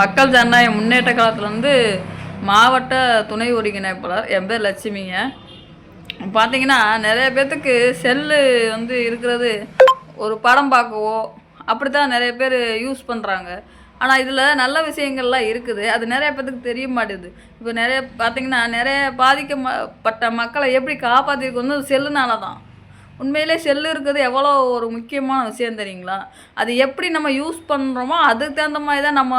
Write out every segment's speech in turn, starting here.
மக்கள் ஜனநாயக முன்னேற்ற காலத்துலேருந்து மாவட்ட துணை ஒருங்கிணைப்பாளர் என் பேர் லட்சுமிங்க. பார்த்தீங்கன்னா நிறைய பேர்த்துக்கு செல்லு வந்து இருக்கிறது ஒரு படம் பார்க்கவோ அப்படி தான் நிறைய பேர் யூஸ் பண்ணுறாங்க ஆனால் இதில் நல்ல விஷயங்கள்லாம் இருக்குது. அது நிறைய பேர்த்துக்கு தெரிய மாட்டேது இப்போ நிறைய பார்த்தீங்கன்னா நிறைய பாதிக்கப்பட்ட மக்களை எப்படி காப்பாற்றிருக்கு வந்து செல்லுனால தான் உண்மையிலே செல்லு இருக்கிறது எவ்வளோ ஒரு முக்கியமான விஷயம் தெரியுங்களா? அது எப்படி நம்ம யூஸ் பண்ணுறோமோ அதுக்கு தகுந்த மாதிரி தான் நம்ம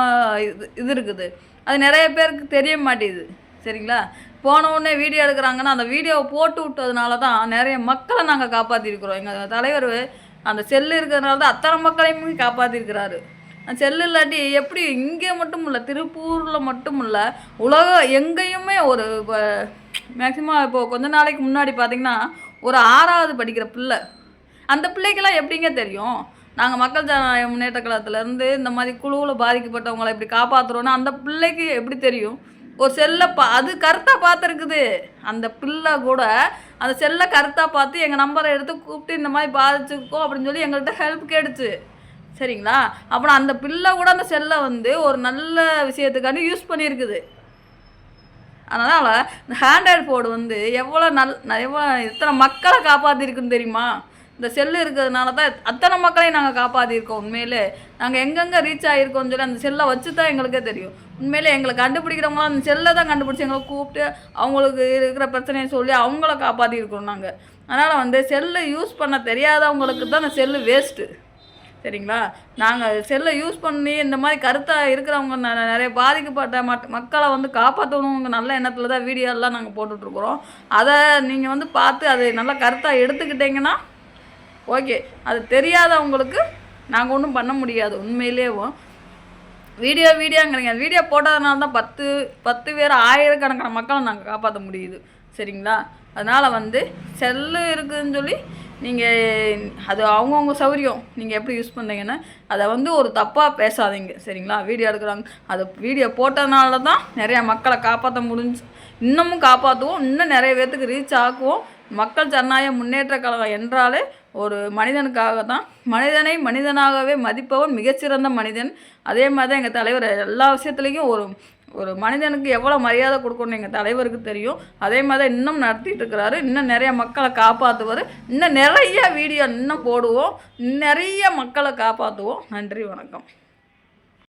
இது இது இருக்குது. அது நிறைய பேருக்கு தெரிய மாட்டேங்குது. சரிங்களா? போன உடனே வீடியோ எடுக்கிறாங்கன்னா அந்த வீடியோவை போட்டு விட்டதுனால தான் நிறைய மக்களை நாங்கள் காப்பாற்றிருக்கிறோம் எங்கள் தலைவர் அந்த செல்லு இருக்கிறதுனால தான் அத்தனை மக்களையுமே காப்பாற்றிருக்கிறாரு அந்த செல்லு இல்லாட்டி எப்படி இங்கே மட்டும் இல்லை திருப்பூரில் மட்டும் இல்லை உலகம் எங்கேயுமே ஒரு இப்போ மேக்சிமம் இப்போ கொஞ்ச நாளைக்கு முன்னாடி பார்த்தீங்கன்னா ஒரு ஆறாவது படிக்கிற பிள்ளை. அந்த பிள்ளைக்கெல்லாம் எப்படிங்க தெரியும்? நாங்கள் மக்கள் ஜனநாயக முன்னேற்ற கழகத்துலேருந்து இந்த மாதிரி குழுவில் பாதிக்கப்பட்டவங்களை எப்படி காப்பாற்றுறோன்னா அந்த பிள்ளைக்கு எப்படி தெரியும்? ஒரு செல்லை பா அது கருத்தாக பார்த்துருக்குது. அந்த பிள்ளை கூட அந்த செல்லை கருத்தாக பார்த்து எங்கள் நம்பரை எடுத்து கூப்பிட்டு இந்த மாதிரி பாதிச்சுக்கோ அப்படின்னு சொல்லி எங்கள்கிட்ட ஹெல்ப் கேட்டுச்சு. சரிங்களா? அப்புறம் அந்த பிள்ளை கூட அந்த செல்லை வந்து ஒரு நல்ல விஷயத்துக்காண்டி யூஸ் பண்ணியிருக்குது. அதனால் இந்த ஹேண்ட்ரைட் ஃபோடு வந்து எவ்வளோ நல் எவ்வளோ எத்தனை மக்களை காப்பாற்றிருக்குன்னு தெரியுமா? இந்த செல்லு இருக்கிறதுனால தான் அத்தனை மக்களையும் நாங்கள் காப்பாற்றிருக்கோம் உண்மையிலே. நாங்கள் எங்கெங்கே ரீச் ஆகிருக்கோம்னு சொல்லி அந்த செல்லை வச்சு தான் எங்களுக்கே தெரியும். உண்மையிலே எங்களை கண்டுபிடிக்கிறவங்களாம் அந்த செல்லை தான் கண்டுபிடிச்சி எங்களை கூப்பிட்டு அவங்களுக்கு இருக்கிற பிரச்சனையை சொல்லி அவங்கள காப்பாற்றிருக்கோம் நாங்கள் அதனால் வந்து செல்லு யூஸ் பண்ண தெரியாதவங்களுக்கு தான் அந்த செல்லு வேஸ்ட்டு சரிங்களா? நாங்கள் செல்லை யூஸ் பண்ணி இந்த மாதிரி கருத்தாக இருக்கிறவங்க ந- நிறைய பாதிக்கப்பட்ட மக் மக்களை வந்து காப்பாற்றணுங்க நல்ல எண்ணத்தில் தான் வீடியோ எல்லாம் நாங்கள் போட்டுட்ருக்குறோம். அதை நீங்கள் வந்து பார்த்து அதை நல்லா கருத்தாக எடுத்துக்கிட்டிங்கன்னா ஓகே அது தெரியாதவங்களுக்கு நாங்கள் ஒன்றும் பண்ண முடியாது. உண்மையிலேயும் வீடியோ வீடியோங்கிறீங்க வீடியோ போட்டதுனால தான் பத்து பத்து பேர் ஆயிரக்கணக்கான மக்களை நாங்கள் காப்பாற்ற முடியுது. சரிங்களா? அதனால் வந்து செல்லு இருக்குதுன்னு சொல்லி நீங்கள் அது அவங்கவுங்க சௌரியம். நீங்கள் எப்படி யூஸ் பண்ணுறீங்கன்னா அதை வந்து ஒரு தப்பாக பேசாதீங்க. சரிங்களா? வீடியோ எடுக்கிறாங்க அது வீடியோ போட்டதுனால தான் நிறையா மக்களை காப்பாற்ற முடிஞ்சு இன்னமும் காப்பாற்றுவோம் இன்னும் நிறைய பேர்த்துக்கு ரீச் ஆக்குவோம். மக்கள் ஜனநாயக முன்னேற்ற கழகம் என்றாலே ஒரு மனிதனுக்காக தான் மனிதனை மனிதனாகவே மதிப்பவன் மிகச்சிறந்த மனிதன். அதே மாதிரி தான் எங்கள் தலைவர் எல்லா விஷயத்துலேயும் ஒரு ஒரு மனிதனுக்கு எவ்வளோ மரியாதை கொடுக்கணும்னு எங்கள் தலைவருக்கு தெரியும். அதே மாதிரி தான் இன்னும் நடத்திட்டு இருக்கிறாரு. இன்னும் நிறைய மக்களை காப்பாற்றுவார் இன்னும் நிறைய வீடியோ இன்னும் போடுவோம். நிறைய மக்களை காப்பாற்றுவோம் நன்றி வணக்கம்.